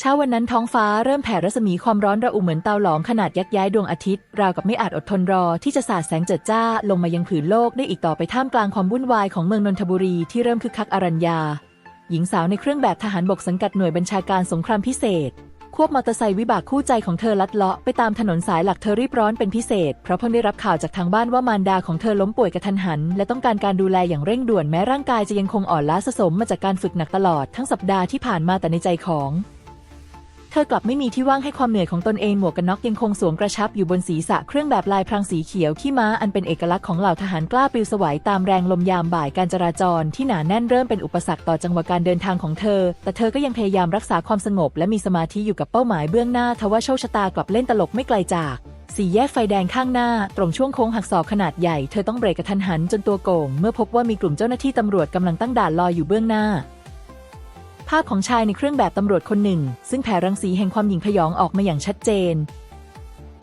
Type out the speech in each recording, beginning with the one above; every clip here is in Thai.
เช้าวันนั้นท้องฟ้าเริ่มแผ่รัศมีความร้อนระอุเหมือนเตาหลอมขนาดยักย้ายดวงอาทิตย์ ราวกับไม่อาจอดทนรอที่จะสาดแสงเจิดจ้าลงมายังผืนโลกได้อีกต่อไปท่ามกลางความวุ่นวายของเมืองนนทบุรีที่เริ่มคึกคักอรัญญา หญิงสาวในเครื่องแบบทหารบกสังกัดหน่วยบัญชาการสงครามพิเศษ ควบมอเตอร์ไซค์วิบากคู่ใจของเธอลัดเลาะไปตามถนนสายหลักเธอรีบร้อนเป็นพิเศษ เพราะเพิ่งได้รับข่าวจากทางบ้านว่ามารดาของเธอล้มป่วยกระทันหัน และต้องการการดูแลอย่างเร่งด่วนแม้ร่างกายจะยังคงอ่อนล้าสะสมมาจากการฝึกหนักตลอดทั้งสัปดาห์ที่ผ่านมาแต่ในใจของ ธอกลับไม่มีที่ว่างให้ความเหนื่อยของตนเองหมวกกันน็อกยังคงสวมกระชับอยู่บนศีรษะเครื่องแบบลายพรางสีเขียวขี้ม้าอันเป็นเอกลักษณ์ของเหล่าทหารกล้าปลิวสวัยตามแรงลมยามบ่ายการจราจรที่หนาแน่นเริ่มเป็นอุปสรรคต่อจังหวะการเดินทางของเธอ แต่เธอก็ยังพยายามรักษาความสงบและมีสมาธิอยู่กับเป้าหมายเบื้องหน้าทว่าโชคชะตากลับเล่นตลกไม่ไกลจากสี่แยกไฟแดงข้างหน้า ตรงช่วงโค้งหักศอกขนาดใหญ่เธอต้องเบรกกระทันหันจนตัวโก่งเมื่อพบว่ามีกลุ่มเจ้าหน้าที่ตำรวจกำลังตั้งด่านรออยู่เบื้องหน้า ภาพของชายในเครื่องแบบตำรวจคนหนึ่ง ซึ่งแผ่รังสีแห่งความหยิ่งพยองออกมาอย่างชัดเจน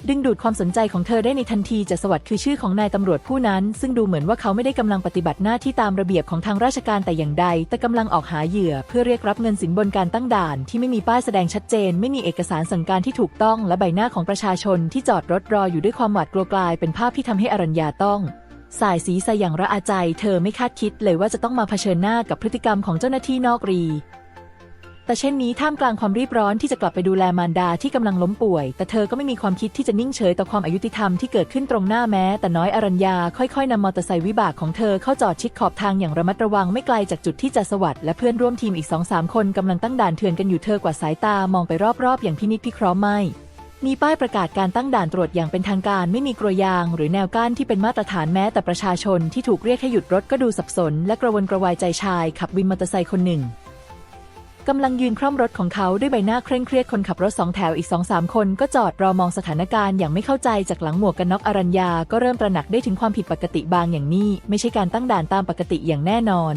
ดึงดูดความสนใจของเธอได้ในทันทีจะสวัสดิ์คือชื่อของนายตำรวจผู้นั้น ซึ่งดูเหมือนว่าเขาไม่ได้กำลังปฏิบัติหน้าที่ตามระเบียบของทางราชการแต่อย่างใด แต่กำลังออกหาเหยื่อ เพื่อเรียกรับเงินสินบนการตั้งด่าน ที่ไม่มีป้ายแสดงชัดเจน ไม่มีเอกสารสั่งการที่ถูกต้อง และใบหน้าของประชาชนที่จอดรถรออยู่ด้วยความหวาดกลัวกลายเป็นภาพที่ทำให้อรัญญาต้องสายสีใสอย่างระอาใจ เธอไม่คาดคิดเลยว่าจะต้องมาเผชิญหน้ากับพฤติกรรมของเจ้าหน้าที่นอกรี แต่เช่นนี้ท่ามกลางความรีบร้อนที่จะกลับไปดูแลมารดาที่กำลังล้มป่วย แต่เธอก็ไม่มีความคิดที่จะนิ่งเฉยต่อความอายุติธรรมที่เกิดขึ้นตรงหน้าแม้ แต่น้อยอรัญญาค่อยๆนำมอเตอร์ไซค์วิบากของเธอเข้าจอดชิดขอบทางอย่างระมัดระวังไม่ไกลจากจุดที่จะสวัสด์และเพื่อนร่วมทีมอีกสองสามคนกำลังตั้งด่านเถื่อนกันอยู่เธอกว่าสายตามองไปรอบๆ อย่างพินิจพิเคราะห์ไม่มีป้ายประกาศการตั้งด่านตรวจอย่างเป็นทางการไม่มีกลัวยาง หรือแนวกั้นที่เป็นมาตรฐานแม้แต่ประชาชนที่ถูกเรียกให้หยุดรถก็ดูสับสน และกระวนกระวายใจชายขับวินมอเตอร์ไซค์คนหนึ่ง กำลังยืนคร่อมรถของเขาด้วยใบหน้าเคร่งเครียดคนขับรถสองแถวอีกสองสามคนก็จอดรอมองสถานการณ์อย่างไม่เข้าใจจากหลังหมวกกันน็อกอรัญญาก็เริ่มตระหนักได้ถึงความผิดปกติบางอย่างนี้ ไม่ใช่การตั้งด่านตามปกติอย่างแน่นอน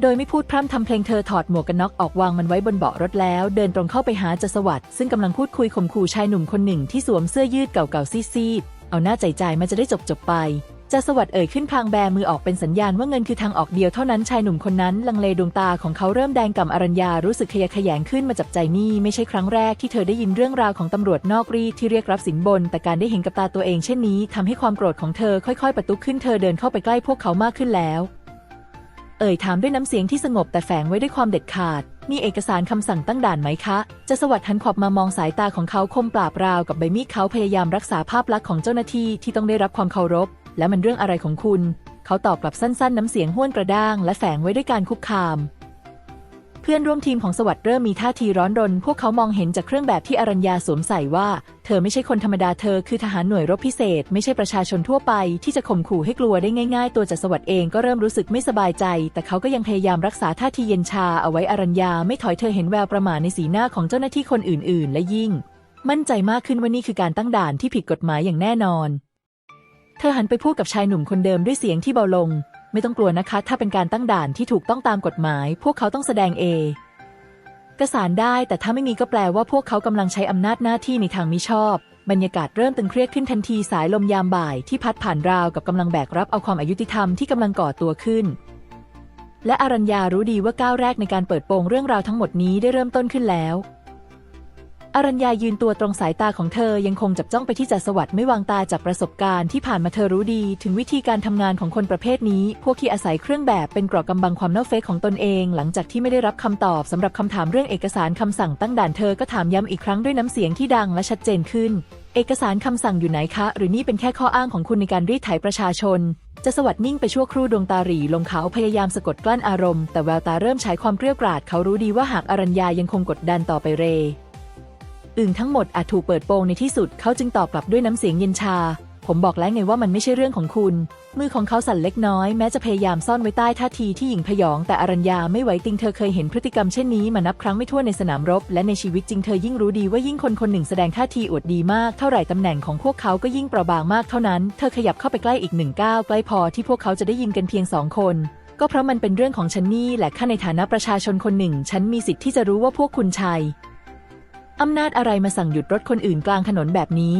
โดยไม่พูดพร่ำทำเพลงเธอถอดหมวกกันน็อกออกวางมันไว้บนเบาะรถแล้ว เดินตรงเข้าไปหาจสวัสด์ซึ่งกำลังพูดคุยข่มขู่ชายหนุ่มคนหนึ่งที่สวมเสื้อยืดเก่าๆซีดๆเอาหน้าใจใจมันจะได้จบๆไป จะสวัสดเอ่ยขึ้นพลางแบมือออกเป็นสัญญาณว่าเงินคือทางออกเดียวเท่านั้นชายหนุ่มคนนั้น ลังเลดวงตาของเขาเริ่มแดงก่ำอรัญญารู้สึกขยะแขยงขึ้นมาจับใจนี่ไม่ใช่ครั้งแรกที่เธอได้ยินเรื่องราวของตำรวจนอกรีที่เรียกรับสินบน แต่การได้เห็นกับตาตัวเองเช่นนี้ทำให้ความโกรธของเธอค่อยๆประตุขึ้นเธอเดินเข้าไปใกล้พวกเขามากขึ้นแล้วเอ่ยถามด้วยน้ำเสียงที่สงบแต่แฝงไว้ด้วยความเด็ดขาด มีเอกสารคำสั่งตั้งด่านไหมคะ จะสวัสดิ์หันขวับมามองสายตาของเขาคมปราบราวกับใบมีดเขาพยายามรักษาภาพลักษณ์ของเจ้าหน้าที่ที่ต้องได้รับความเคารพ และมันเรื่องอะไรของคุณ เขาตอบกลับสั้นๆ น้ำเสียงห้วนกระด้าง และแฝงไว้ด้วยการคุกคาม เพื่อนร่วมทีมของสวัสด์เริ่มมีท่าทีร้อนรน พวกเขามองเห็นจากเครื่องแบบที่อรัญญาสวมใส่ว่า เธอไม่ใช่คนธรรมดาเธอคือทหารหน่วยรบพิเศษ ไม่ใช่ประชาชนทั่วไป ที่จะข่มขู่ให้กลัวได้ง่าย ๆ ตัวจัดสวัสด์เองก็เริ่มรู้สึกไม่สบายใจ แต่เขาก็ยังพยายามรักษาท่าทีเย็นชาเอาไว้อรัญญาไม่ถอยเธอเห็นแววประหม่าในสีหน้าของเจ้าหน้าที่คนอื่น ๆ และยิ่ง มั่นใจมากขึ้นว่านี่คือการตั้งด่านที่ผิดกฎหมายอย่างแน่นอน เธอหันไปพูดกับชายหนุ่มคนเดิมด้วยเสียงที่เบาลง ไม่ต้องกลัวนะคะ ถ้าเป็นการตั้งด่านที่ถูกต้องตามกฎหมาย พวกเขาต้องแสดงเอกสารได้ แต่ถ้าไม่มีก็แปลว่าพวกเขากำลังใช้อำนาจหน้าที่ในทางมิชอบ บรรยากาศเริ่มตึงเครียดขึ้นทันทีสายลมยามบ่ายที่พัดผ่านราวกับกำลังแบกรับเอาความอายุติธรรมที่กำลังก่อตัวขึ้น และอรัญญารู้ดีว่าก้าวแรกในการเปิดโปงเรื่องราวทั้งหมดนี้ได้เริ่มต้นขึ้นแล้ว อรัญญายืนตัวตรงสายตาของเธอยังคงจับจ้องไปที่จัสวัสด์ไม่วางตาจากประสบการณ์ที่ผ่านมาเธอรู้ดี ถึงวิธีการทำงานของคนประเภทนี้ พวกที่อาศัยเครื่องแบบเป็นเกราะกำบังความเน่าเฟะของตนเอง หลังจากที่ไม่ได้รับคำตอบสำหรับคำถามเรื่องเอกสารคำสั่งตั้งด่านเธอก็ถามย้ำอีกครั้งด้วยน้ำเสียงที่ดังและชัดเจนขึ้น เอกสารคำสั่งอยู่ไหนคะ หรือนี่เป็นแค่ข้ออ้างของคุณในการรีดไถประชาชนจะสวัสดนิ่งไปชั่วครู่ดวงตาหรีลงเขาพยายามสะกดกลั้นอารมณ์แต่แววตาเริ่มฉายความเกรี้ยวกราดเขารู้ดีว่าหากอรัญญายังคงกดดันต่อไปเร อึ่งทั้งหมดอาจถูกเปิดโปงในที่สุดเขาจึงตอบกลับด้วยน้ำเสียงเย็นชา ผมบอกแล้วไงว่ามันไม่ใช่เรื่องของคุณ มือของเขาสั่นเล็กน้อยแม้จะพยายามซ่อนไว้ใต้ท่าทีที่หญิงพยองแต่อรัญญาไม่ไหวติงเธอเคยเห็นพฤติกรรมเช่นนี้มานับครั้งไม่ถ้วนในสนามรบ และในชีวิตจริงเธอยิ่งรู้ดีว่ายิ่งคนคนหนึ่งแสดงท่าทีอวดดีมากเท่าไหร่ตำแหน่งของพวกเขาก็ยิ่งเปราะบางมากเท่านั้น เธอขยับเข้าไปใกล้อีกหนึ่งก้าวใกล้พอที่พวกเขาจะได้ยินกันเพียงสองคนก็เพราะมันเป็นเรื่องของฉันนี่แหละข้าในฐานะประชาชนคนหนึ่ง ฉันมีสิทธิ์ที่จะรู้ว่าพวกคุณชัย อำนาจอะไรมาสั่งหยุดรถคนอื่นกลางถนนแบบนี้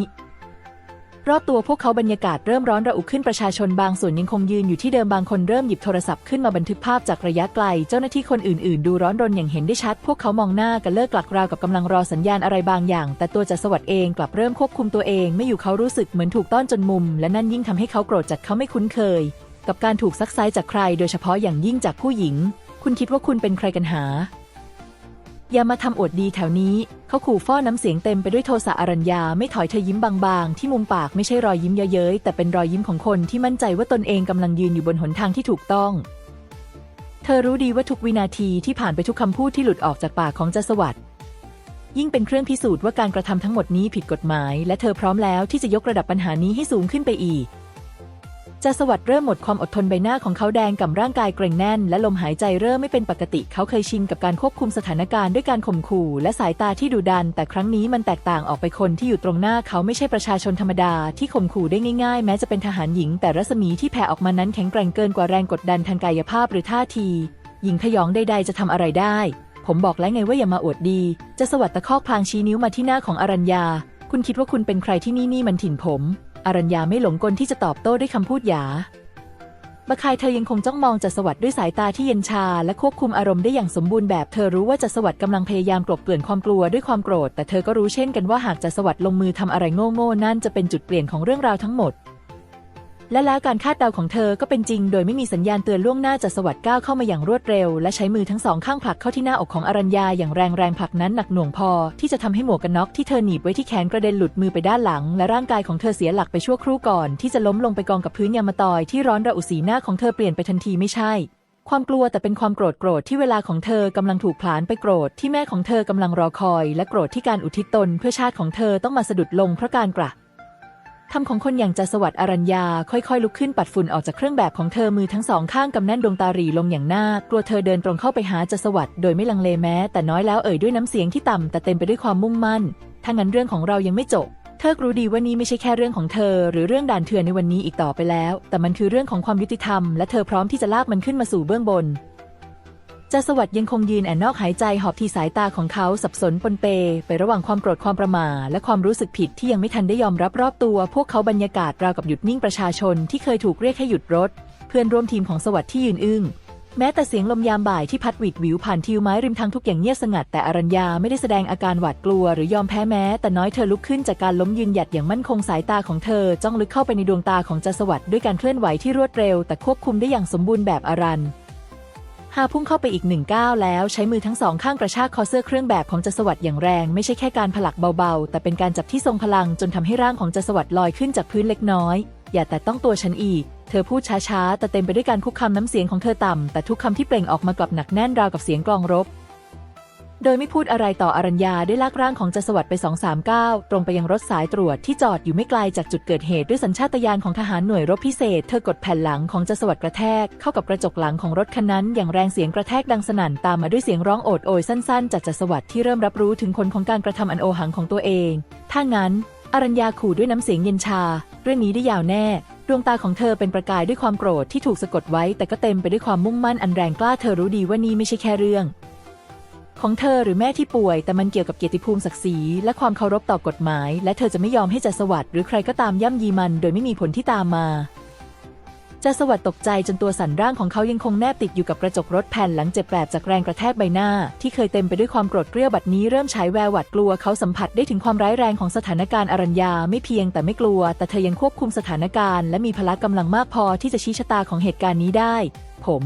รอบตัวพวกเขาบรรยากาศเริ่มร้อนระอุขึ้นประชาชนบางส่วนยังคงยืนอยู่ที่เดิมบางคนเริ่มหยิบโทรศัพท์ขึ้นมาบันทึกภาพจากระยะไกล เจ้าหน้าที่คนอื่นๆ ดูร้อนรนอย่างเห็นได้ชัด พวกเขามองหน้ากันเลิกกลักราวกับกำลังรอสัญญาณอะไรบางอย่าง แต่ตัวจัสวัสด์เองกลับเริ่มควบคุมตัวเองไม่อยู่เขารู้สึกเหมือนถูกต้อนจนมุม และนั่นยิ่งทำให้เขาโกรธจัดเขาไม่คุ้นเคย กับการถูกซักไซจากใคร โดยเฉพาะอย่างยิ่งจากผู้หญิง คุณคิดว่าคุณเป็นใครกันหา อย่ามาทำอวดดีแถวนี้ เขาขู่ฟ้อน้ำเสียงเต็มไปด้วยโทสะอรัญญาไม่ถอยเธอยิ้มบางๆ ที่มุมปากไม่ใช่รอยยิ้มเย้ยๆแต่เป็นรอยยิ้มของคนที่มั่นใจว่าตนเองกำลังยืนอยู่บนหนทางที่ถูกต้อง เธอรู้ดีว่าทุกวินาทีที่ผ่านไปทุกคำพูดที่หลุดออกจากปากของจัสวัตยิ่งเป็นเครื่องพิสูจน์ว่าการกระทำทั้งหมดนี้ผิดกฎหมาย และเธอพร้อมแล้วที่จะยกระดับปัญหานี้ให้สูงขึ้นไปอีก จาสวัสด์เริ่มหมดความอดทนใบหน้าของเขาแดงกับร่างกายเกร็งแน่น และลมหายใจเริ่มไม่เป็นปกติ เขาเคยชินกับการควบคุมสถานการณ์ด้วยการข่มขู่ และสายตาที่ดุดัน แต่ครั้งนี้มันแตกต่างออกไปคนที่อยู่ตรงหน้าเขาไม่ใช่ประชาชนธรรมดา ที่ข่มขู่ได้ง่ายๆ แม้จะเป็นทหารหญิง แต่รัศมีที่แผ่ออกมานั้นแข็งแกร่งเกินกว่าแรงกดดันทางกายภาพหรือท่าที หญิงพยองใดๆ จะทำอะไรได้ ผมบอกแล้วไงว่าอย่ามาอวดดี จะสวัสด์ตะคอกพลางชี้นิ้วมาที่หน้าของอรัญญา คุณคิดว่าคุณเป็นใครที่นี่นี่มันถิ่นผม อรัญญาไม่หลงกลที่จะตอบโต้ด้วยคำพูดหยาบะคายเธอยังคงจ้องมองจัสวัสด์ด้วยสายตาที่เย็นชา และควบคุมอารมณ์ได้อย่างสมบูรณ์แบบ เธอรู้ว่าจัสวัสด์กำลังพยายามกลบเกลื่อนความกลัวด้วยความโกรธ แต่เธอก็รู้เช่นกันว่าหากจัสวัสด์ลงมือทำอะไรโง่ๆนั่นจะเป็นจุดเปลี่ยนของเรื่องราวทั้งหมด และแล้วการคาดเดาของเธอก็เป็นจริง โดยไม่มีสัญญาณเตือนล่วงหน้าจัสวัสด์ก้าวเข้ามาอย่างรวดเร็ว และใช้มือทั้งสองข้างผลักเข้าที่หน้าอกของอรัญญาอย่างแรงแรงผลักนั้นหนักหน่วงพอ ที่จะทำให้หมวกกันน็อกที่เธอหนีบไว้ที่แขนกระเด็นหลุดมือไปด้านหลัง และร่างกายของเธอเสียหลักไปชั่วครู่ก่อน ที่จะล้มลงไปกองกับพื้นยามะตอยที่ร้อนระอุสีหน้าของเธอเปลี่ยนไปทันทีไม่ใช่ ความกลัวแต่เป็นความโกรธโกรธที่เวลาของเธอกำลังถูกผลาญไปโกรธที่แม่ของเธอกำลังรอคอย และโกรธที่การอุทิศตนเพื่อชาติของเธอต้องมาสะดุดลงเพราะการกระ ทำของคนอย่างจัสวัสด์อรัญญาค่อยๆ ลุกขึ้นปัดฝุ่นออกจากเครื่องแบบของเธอมือทั้งสองข้างกำแน่นดวงตาหรีลงอย่างหน้ากลัวเธอเดินตรงเข้าไปหาจัสวัสด์โดยไม่ลังเลแม้ แต่น้อยแล้วเอ่ยด้วยน้ำเสียงที่ต่ำแต่เต็มไปด้วยความมุ่งมั่นถ้างั้นเรื่องของเรายังไม่จบเธอรู้ดีว่านี่ไม่ใช่แค่เรื่องของเธอ หรือเรื่องด่านเถื่อนในวันนี้อีกต่อไปแล้ว แต่มันคือเรื่องของความยุติธรรมและเธอพร้อมที่จะลากมันขึ้นมาสู่เบื้องบน จาสวัสด์ยังคงยืนแอนนอกหายใจหอบที่สายตาของเขาสับสนปนเป ไประหว่างความโกรธความประหม่าและความรู้สึกผิดที่ยังไม่ทันได้ยอมรับรอบตัว พวกเขาบรรยากาศราวกับหยุดนิ่งประชาชนที่เคยถูกเรียกให้หยุดรถ เพื่อนร่วมทีมของสวัสด์ที่ยืนอึ้งแม้แต่เสียงลมยามบ่ายที่พัดหวิดวิวผ่านทิวไม้ริมทางทุกอย่างเงียบสงัด แต่อรัญญาไม่ได้แสดงอาการหวาดกลัวหรือยอมแพ้แม้ แต่น้อยเธอลุกขึ้นจากการล้มยืนหยัดอย่างมั่นคงสายตาของเธอ จ้องลึกเข้าไปในดวงตาของจาสวัสด์ด้วยการเคลื่อนไหวที่รวดเร็ว แต่ควบคุมได้อย่างสมบูรณ์แบบอรัน หาพุ่งเข้าไปอีกหนึ่งก้าวแล้วใช้มือทั้งสองข้างกระชากคอเสื้อเครื่องแบบของจัสวัสด์อย่างแรง ไม่ใช่แค่การผลักเบาๆ แต่เป็นการจับที่ทรงพลังจนทำให้ร่างของจัสวัสด์ลอยขึ้นจากพื้นเล็กน้อย อย่าแต่ต้องตัวฉันอีก เธอพูดช้าๆ แต่เต็มไปด้วยการคุกคามน้ำเสียงของเธอต่ำแต่ทุกคำที่เปล่งออกมากลับหนักแน่นราวกับเสียงกลองรบ โดยไม่พูดอะไรต่ออรัญญาได้ลากร่างของจัสวัสดไปสองสามก้าวตรงไปยังรถสายตรวจที่จอดอยู่ไม่ไกลจากจุดเกิดเหตุด้วยสัญชาตญาณของทหารหน่วยรบพิเศษ เธอกดแผ่นหลังของจัสวัสดกระแทกเข้ากับกระจกหลังของรถคันนั้น อย่างแรงเสียงกระแทกดังสนั่นตามมาด้วยเสียงร้องโอดโอยสั้นๆ จากจัสวัสดที่เริ่มรับรู้ถึงผลของการกระทำอันโอหังของตัวเอง ถ้างั้น อรัญญาขู่ด้วยน้ำเสียงเย็นชา เรื่องนี้ได้ยาวแน่ดวงตาของเธอเป็นประกายด้วยความโกรธที่ถูกสะกดไว้ แต่ก็เต็มไปด้วยความมุ่งมั่นอันแรงกล้าเธอรู้ดีว่านี่ไม่ใช่แค่เรื่อง ของเธอหรือแม่ที่ป่วย แต่มันเกี่ยวกับเกียรติภูมิศักดิ์ศรีและความเคารพต่อกฎหมาย และเธอจะไม่ยอมให้จัสวัสด์หรือใครก็ตามย่ำยีมัน โดยไม่มีผลที่ตามมาจัสวัสด์ตกใจจนตัวสั่นร่างของเขายังคงแนบติดอยู่กับกระจกรถแผ่นหลังเจ็บแปลบจากแรงกระแทกใบหน้า ที่เคยเต็มไปด้วยความโกรธเกรี้ยวบัดนี้เริ่มฉายแววหวาดกลัวเขาสัมผัสได้ถึงความร้ายแรงของสถานการณ์อรัญญาไม่เพียงแต่ไม่กลัว แต่เธอยังควบคุมสถานการณ์และมีพละกำลังมากพอที่จะชี้ชะตาของเหตุการณ์นี้ได้ ผม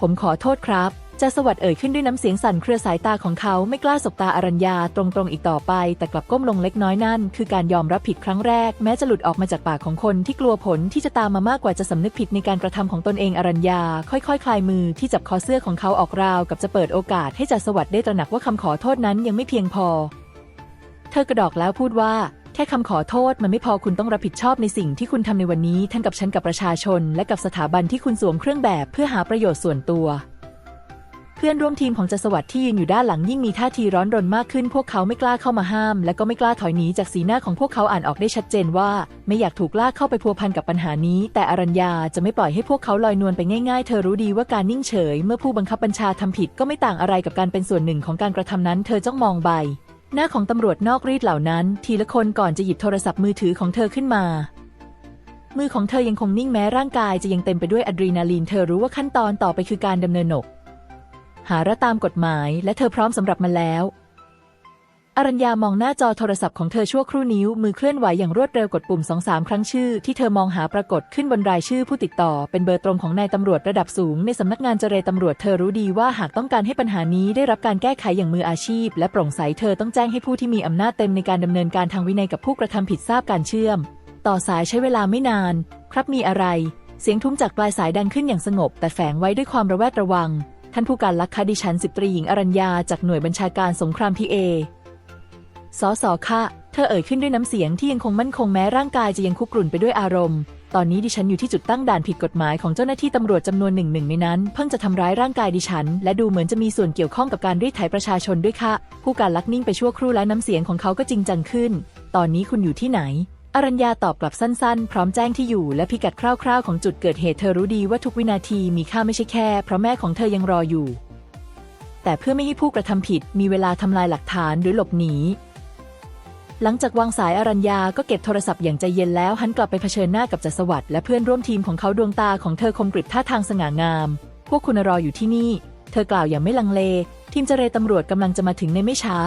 ผมขอโทษครับ จาสวัสด์เอ่ยขึ้นด้วยน้ำเสียงสั่นเครือสายตาของเขาไม่กล้าสบตาอรัญญาตรงๆอีกต่อไป แต่กลับก้มลงเล็กน้อยนั่น คือการยอมรับผิดครั้งแรก แม้จะหลุดออกมาจากปากของคนที่กลัวผลที่จะตามมามากกว่าจะสำนึกผิดในการกระทำของตนเองอรัญญา ค่อยๆคลายมือที่จับคอเสื้อของเขาออกราวกับจะเปิดโอกาสให้จาสวัสดได้ตระหนักว่าคำขอโทษนั้นยังไม่เพียงพอ เธอกระดอกแล้วพูดว่าแค่คำขอโทษมันไม่พอคุณต้องรับผิดชอบในสิ่งที่คุณทำในวันนี้ทั้งกับฉันกับประชาชน และกับสถาบันที่คุณสวมเครื่องแบบเพื่อหาประโยชน์ส่วนตัว เพื่อนร่วมทีมของจัสวัสที่ยืนอยู่ด้านหลังยิ่งมีท่าทีร้อนรนมากขึ้น พวกเขาไม่กล้าเข้ามาห้าม และก็ไม่กล้าถอยหนีจากสีหน้าของพวกเขาอ่านออกได้ชัดเจนว่า ไม่อยากถูกลากเข้าไปพัวพันกับปัญหานี้ แต่อรัญญาจะไม่ปล่อยให้พวกเขาลอยนวลไปง่ายๆ เธอรู้ดีว่าการนิ่งเฉย เมื่อผู้บังคับบัญชาทำผิดก็ไม่ต่างอะไรกับการเป็นส่วนหนึ่งของการกระทำนั้น เธอจ้องมองใบหน้าของตำรวจนอกรีดเหล่านั้น ทีละคนก่อนจะหยิบโทรศัพท์มือถือของเธอขึ้นมามือของเธอยังคงนิ่งแม้ร่างกายจะยังเต็มไปด้วยอะดรีนาลีน เธอรู้ว่าขั้นตอนต่อไปคือการดำเนินหนก หาระตามกฎหมาย และเธอพร้อมสำหรับมันแล้ว อรัญญามองหน้าจอโทรศัพท์ของเธอชั่วครู่นิ้ว มือเคลื่อนไหวอย่างรวดเร็วกดปุ่มสองสามครั้งชื่อ ที่เธอมองหาปรากฏขึ้นบนรายชื่อผู้ติดต่อ เป็นเบอร์ตรงของนายตำรวจระดับสูง ในสำนักงานเจรตำรวจเธอรู้ดีว่าหากต้องการให้ปัญหานี้ได้รับการแก้ไขอย่างมืออาชีพ และโปร่งใสเธอต้องแจ้งให้ผู้ที่มีอำนาจเต็มในการดำเนินการทางวินัยกับผู้กระทำผิดทราบการเชื่อม ต่อสายใช้เวลาไม่นาน ครับมีอะไร เสียงทุ้มจากปลายสายดังขึ้นอย่างสงบ แต่แฝงไว้ด้วยความระแวดระวัง ท่านผู้การลักษดิฉันสิบตรีหญิงอรัญญาจากหน่วยบัญชาการสงครามพีเอสอสอค่ะ เธอเอ่ยขึ้นด้วยน้ำเสียงที่ยังคงมั่นคงแม้ร่างกายจะยังคุกรุ่นไปด้วยอารมณ์ ตอนนี้ดิฉันอยู่ที่จุดตั้งด่านผิดกฎหมายของเจ้าหน้าที่ตำรวจจำนวนหนึ่งหนึ่งในนั้น เพิ่งจะทำร้ายร่างกายดิฉัน และดูเหมือนจะมีส่วนเกี่ยวข้องกับการรีดไถประชาชนด้วยค่ะ ผู้การลักนิ่งไปชั่วครู่แล้วน้ำเสียงของเขาก็จริงจังขึ้น ตอนนี้คุณอยู่ที่ไหน อรัญญาตอบกลับสั้นๆ พร้อมแจ้งที่อยู่และพิกัดคร่าวๆ ของจุดเกิดเหตุเธอรู้ดีว่าทุกวินาทีมีค่าไม่ใช่แค่ เพราะแม่ของเธอยังรออยู่ แต่เพื่อไม่ให้ผู้กระทำผิดมีเวลาทำลายหลักฐานหรือหลบหนี หลังจากวางสายอรัญญาก็เก็บโทรศัพท์อย่างใจเย็นแล้วหันกลับไปเผชิญหน้ากับจัสวัตและเพื่อนร่วมทีมของเขาดวงตาของเธอคมกริบท่าทางสง่างาม พวกคุณรออยู่ที่นี่ เธอกล่าวอย่างไม่ลังเล ทีมเจรตำรวจกำลังจะมาถึงในไม่ช้า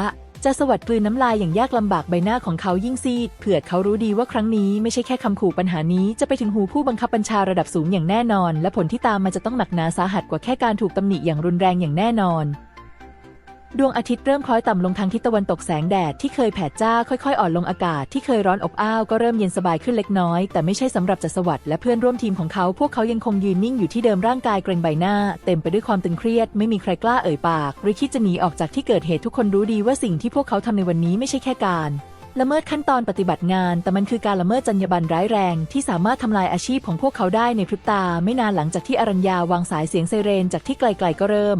จะสวัตกลืนน้ำลายอย่างยากลำบากใบหน้าของเขายิ่งซีด เผื่อเขารู้ดีว่าครั้งนี้ไม่ใช่แค่คำขู่ปัญหานี้จะไปถึงหูผู้บังคับบัญชาระดับสูงอย่างแน่นอน และผลที่ตามมาจะต้องหนักหนาสาหัสกว่าแค่การถูกตำหนิอย่างรุนแรงอย่างแน่นอน ดวงอาทิตย์เริ่มคล้อยต่ำลงทางทิศตะวันตกแสงแดดที่เคยแผดจ้าค่อยๆ อ่อนลงอากาศที่เคยร้อนอบอ้าวก็เริ่มเย็นสบายขึ้นเล็กน้อย แต่ไม่ใช่สำหรับจัสวัตและเพื่อนร่วมทีมของเขา พวกเขายังคงยืนนิ่งอยู่ที่เดิมร่างกายเกรงใบหน้า เต็มไปด้วยความตึงเครียด ไม่มีใครกล้าเอ่ยปากหรือคิดจะหนีออกจากที่เกิดเหตุทุกคนรู้ดีว่าสิ่งที่พวกเขาทำในวันนี้ไม่ใช่แค่การละเมิดขั้นตอนปฏิบัติงาน แต่มันคือการละเมิดจรรยาบรรณร้ายแรง ที่สามารถทำลายอาชีพของพวกเขาได้ในพริบตา ไม่นานหลังจากที่อรัญญาวางสายเสียงไซเรนจากที่ไกลๆก็เริ่ม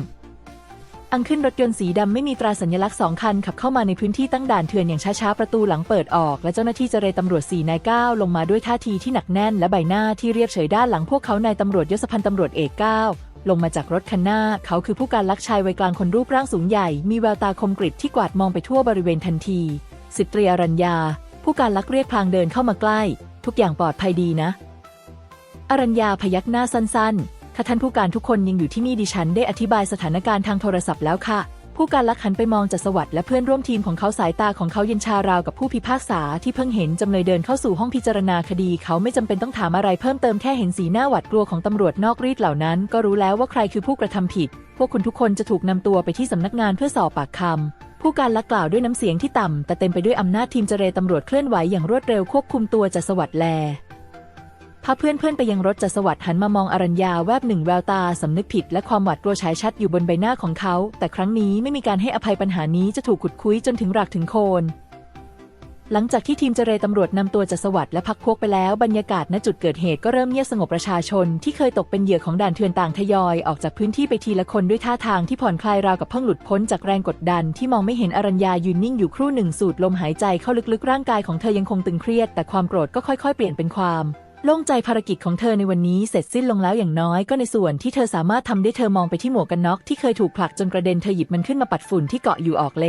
อังขึ้นรถยนต์สีดำไม่มีตราสัญลักษณ์สองคันขับเข้ามาในพื้นที่ตั้งด่านเถื่อนอย่างช้าๆ ประตูหลังเปิดออก และเจ้าหน้าที่เจรตำรวจสี่นายก้าวลงมาด้วยท่าทีที่หนักแน่น และใบหน้าที่เรียบเฉยด้านหลังพวกเขานายตำรวจยศพันตำรวจเอกก้าวลงมาจากรถคันหน้า เขาคือผู้การลักชายวัยกลางคนรูปร่างสูงใหญ่ มีแววตาคมกริบที่กวาดมองไปทั่วบริเวณทันทีสิตรีอรัญญา ผู้การลักเรียกพางเดินเข้ามาใกล้ ทุกอย่างปลอดภัยดีนะ อรัญญาพยักหน้าสั้นๆ ถ้าท่านผู้การทุกคนยังอยู่ที่นี่ดิฉันได้อธิบายสถานการณ์ทางโทรศัพท์แล้วค่ะ ผู้การลักหันไปมองจัสวัตและเพื่อนร่วมทีมของเขาสายตาของเขาเย็นชาราวกับผู้พิพากษาที่เพิ่งเห็นจำเลยเดินเข้าสู่ห้องพิจารณาคดี เขาไม่จำเป็นต้องถามอะไรเพิ่มเติมแค่เห็นสีหน้าหวาดกลัวของตำรวจนอกรีดเหล่านั้น ก็รู้แล้วว่าใครคือผู้กระทำผิด พวกคุณทุกคนจะถูกนำตัวไปที่สำนักงานเพื่อสอบปากคำผู้การลักกล่าวด้วยน้ำเสียงที่ต่ำ แต่เต็มไปด้วยอำนาจทีมเจรตำรวจเคลื่อนไหวอย่างรวดเร็วควบคุมตัวจัสวัตแล พาเพื่อนๆไปยังรถจัสวัตหันมามองอรัญญาแวบหนึ่งแววตาสำนึกผิดและความหวาดกลัวฉายชัดอยู่บนใบหน้าของเขา แต่ครั้งนี้ไม่มีการให้อภัยปัญหานี้จะถูกขุดคุยจนถึงรากถึงโคน หลังจากที่ทีมเจรตำรวจนำตัวจัสวัตและพักพวกไปแล้วบรรยากาศณจุดเกิดเหตุก็เริ่มเงียบสงบประชาชน ที่เคยตกเป็นเหยื่อของด่านเถื่อนต่างทยอยออกจากพื้นที่ไปทีละคนด้วยท่าทางที่ผ่อนคลายราวกับเพิ่งหลุดพ้นจากแรงกดดัน ที่มองไม่เห็นอรัญญายืนนิ่งอยู่ครู่หนึ่งสูดลมหายใจเข้าลึกๆร่างกายของเธอยังคงตึงเครียด แต่ความโกรธก็ค่อย ๆ เปลี่ยนเป็นความ โล่งใจภารกิจของเธอในวันนี้เสร็จสิ้นลงแล้วอย่างน้อยก็ในส่วนที่เธอสามารถทำได้เธอมองไปที่หมวกกันน็อกที่เคยถูกผลักจนกระเด็นเธอหยิบมันขึ้นมาปัดฝุ่นที่เกาะอยู่ออกเล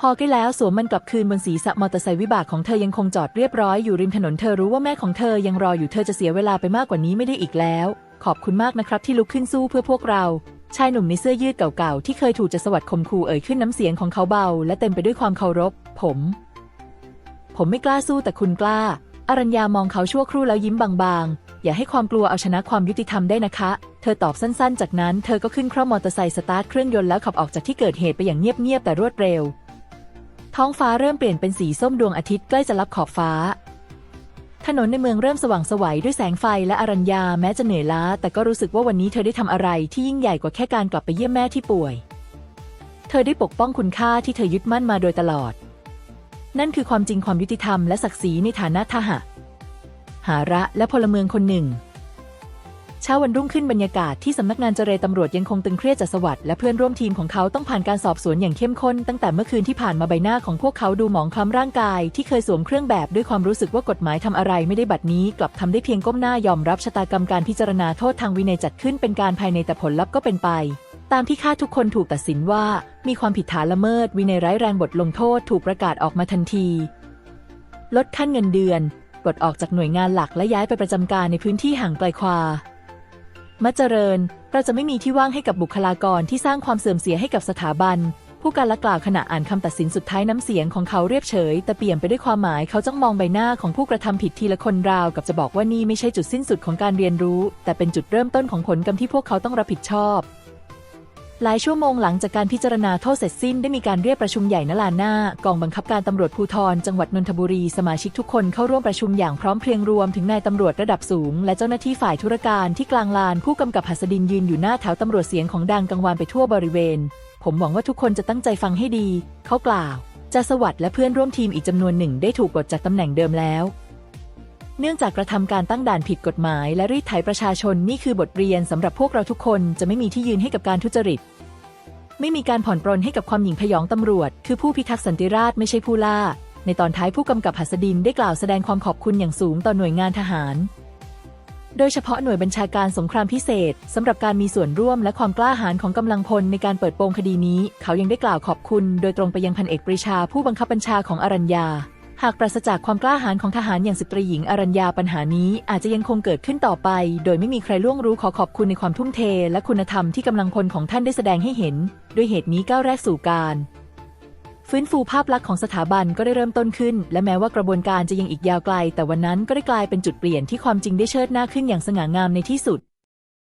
พอใกล้แล้วสวมมันกลับคืนบนศีรษะมอเตอร์ไซค์วิบากของเธอยังคงจอดเรียบร้อยอยู่ริมถนนเธอรู้ว่าแม่ของเธอยังรออยู่เธอจะเสียเวลาไปมากกว่านี้ไม่ได้อีกแล้ว ขอบคุณมากนะครับที่ลุกขึ้นสู้เพื่อพวกเรา ชายหนุ่มในเสื้อยืดเก่าๆที่เคยถูกจะสวัสดข่มขู่เอ่ยขึ้นน้ำเสียงของเขาเบา และเต็มไปด้วยความเคารพ ผม ผมไม่กล้าสู้แต่คุณกล้า อรัญญามองเขาชั่วครู่แล้วยิ้มบางๆ อย่าให้ความกลัวเอาชนะความยุติธรรมได้นะคะ เธอตอบสั้นๆ จากนั้นเธอก็ขึ้นคร่อมมอเตอร์ไซค์สตาร์ทเครื่องยนต์แล้วขับออกจากที่เกิดเหตุไปอย่างเงียบๆแต่รวดเร็ว ท้องฟ้าเริ่มเปลี่ยนเป็นสีส้มดวงอาทิตย์ใกล้จะลับขอบฟ้า ถนนในเมืองเริ่มสว่างไสวัยด้วยแสงไฟและอรัญญาแม้จะเหนื่อยล้า แต่ก็รู้สึกว่าวันนี้เธอได้ทำอะไรที่ยิ่งใหญ่กว่าแค่การกลับไปเยี่ยมแม่ที่ป่วย เธอได้ปกป้องคุณค่าที่เธอยึดมั่นมาโดยตลอด นั่นคือความจริงความยุติธรรมและศักดิ์ศรีในฐานะทหารหาระและพลเมืองคนหนึ่ง เช้าวันรุ่งขึ้นบรรยากาศที่สำนักงานเจรตำรวจยังคงตึงเครียดจัสวัสด์และเพื่อนร่วมทีมของเขาต้องผ่านการสอบสวนอย่างเข้มข้น ตั้งแต่เมื่อคืนที่ผ่านมาใบหน้าของพวกเขาดูหมองคล้ำร่างกาย ที่เคยสวมเครื่องแบบด้วยความรู้สึกว่ากฎหมายทำอะไรไม่ได้บัดนี้ กลับทำได้เพียงก้มหน้ายอมรับชะตากรรมการพิจารณาโทษทางวินัยจัดขึ้นเป็นการภายในแต่ผลลัพธ์ก็เป็นไป ตามที่ข้าทุกคนถูกตัดสินว่ามีความผิดฐานละเมิดวินัยร้ายแรงบทลงโทษถูกประกาศออกมาทันที ลดขั้นเงินเดือนปลดออกจากหน่วยงานหลักและย้ายไปประจำการในพื้นที่ห่างไกลความัจเจริญ เราจะไม่มีที่ว่างให้กับบุคลากรที่สร้างความเสื่อมเสียให้กับสถาบัน ผู้การละกล่าวขณะอ่านคำตัดสินสุดท้ายน้ำเสียงของเขาเรียบเฉย แต่เปลี่ยมไปด้วยความหมายเขาจ้องมองใบหน้าของผู้กระทำผิดทีละคนราว กับจะบอกว่านี่ไม่ใช่จุดสิ้นสุดของการเรียนรู้ แต่เป็นจุดเริ่มต้นของผลกรรมที่พวกเขาต้องรับผิดชอบ หลายชั่วโมงหลังจากการพิจารณาโทษเสร็จสิ้นได้มีการเรียกประชุมใหญ่ณลานหน้ากองบังคับการตำรวจภูธรจังหวัดนนทบุรีสมาชิกทุกคนเข้าร่วมประชุมอย่างพร้อมเพรียงรวมถึงนายตำรวจระดับสูง และเจ้าหน้าที่ฝ่ายธุรการที่กลางลานผู้กำกับหัสดินยืนอยู่หน้าแถวตำรวจเสียงของดังกังวานไปทั่วบริเวณ ผมหวังว่าทุกคนจะตั้งใจฟังให้ดี เขากล่าวจาสวัสด์และเพื่อนร่วมทีมอีกจำนวนหนึ่งได้ถูกปลดจากตำแหน่งเดิมแล้ว เนื่องจากกระทำการตั้งด่านผิดกฎหมาย และรีดไถประชาชนนี่คือบทเรียนสำหรับพวกเราทุกคนจะไม่มีที่ยืนให้กับการทุจริต ไม่มีการผ่อนปรนให้กับความหยิ่งพยองตำรวจ คือผู้พิทักษ์สันติราษฎร์ไม่ใช่ผู้ล่า ในตอนท้ายผู้กำกับหัสดินได้กล่าวแสดงความขอบคุณอย่างสูงต่อหน่วยงานทหาร โดยเฉพาะหน่วยบัญชาการสงครามพิเศษสำหรับการมีส่วนร่วมและความกล้าหาญของกำลังพลในการเปิดโปงคดีนี้ เขายังได้กล่าวขอบคุณ โดยตรงไปยังพันเอกปรีชาผู้บังคับบัญชาของอรัญญา หากปราศจากความกล้าหาญของทหารอย่างสตรีหญิงอรัญญาปัญหานี้อาจจะยังคงเกิดขึ้นต่อไป โดยไม่มีใครล่วงรู้ขอขอบคุณในความทุ่มเท และคุณธรรมที่กำลังพลของท่านได้แสดงให้เห็น ด้วยเหตุนี้ก้าวแรกสู่การฟื้นฟูภาพลักษณ์ของสถาบันก็ได้เริ่มต้นขึ้น และแม้ว่ากระบวนการจะยังอีกยาวไกล แต่วันนั้นก็ได้กลายเป็นจุดเปลี่ยนที่ความจริงได้เชิดหน้าขึ้นอย่างสง่างามในที่สุด